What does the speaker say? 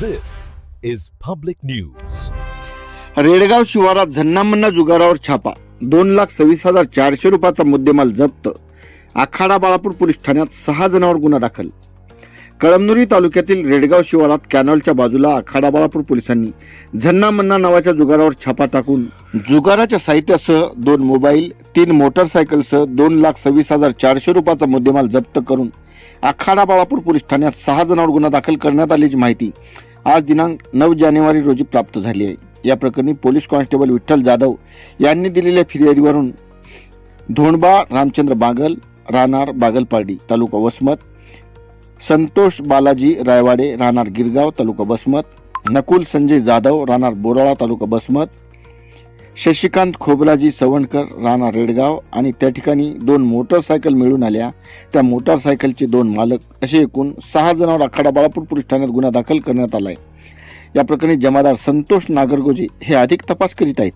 This is public news. Redgaon शिवारात झन्नामन्ना जुगारावर छापा. दोन लाख सव्वीस हजार चारशे रुपयाचा मुद्देमाल जप्त. आखाडा बाळापूर पोलीस ठाण्यात सहा जणांवर गुन्हा दाखल. कळमनुरी तालुक्यातील रेडगाव शिवारात कॅनॉलच्या बाजूला आखाडा बाळापूर पोलिसांनी झन्नामन्ना नावाच्या जुगारावर छापा टाकून जुगाराच्या साहित्यासह दोन मोबाईल तीन मोटरसायकलसह दोन लाख सव्वीस हजार चारशे रुपयाचा मुद्देमाल जप्त करून आखाडा बाळापूर पोलीस ठाण्यात सहा जणांवर गुन्हा दाखल करण्यात आल्याची माहिती आज दिनांक नऊ जानेवारी रोजी प्राप्त झाली आहे. या प्रकरणी पोलीस कॉन्स्टेबल विठ्ठल जाधव यांनी दिलेल्या फिर्यादीवरून धोंडबा रामचंद्र बागल राहणार बागलपार्डी तालुका वसमत संतोष बालाजी रायवाडे राहणार गिरगाव तालुका बसमत नकुल संजय जाधव राहणार बोराळा तालुका बसमत शशिकांत खोबराजी सवणकर राणा रेडगाव आणि त्या ठिकाणी दोन मोटरसायकल मिळून आल्या. त्या मोटारसायकलचे दोन मालक असे एकूण सहा जणांवर आखाडा बाळापूर पोलीस ठाण्यात गुन्हा दाखल करण्यात आला आहे या प्रकरणी जमादार संतोष नागरगोजे हे अधिक तपास करीत आहेत.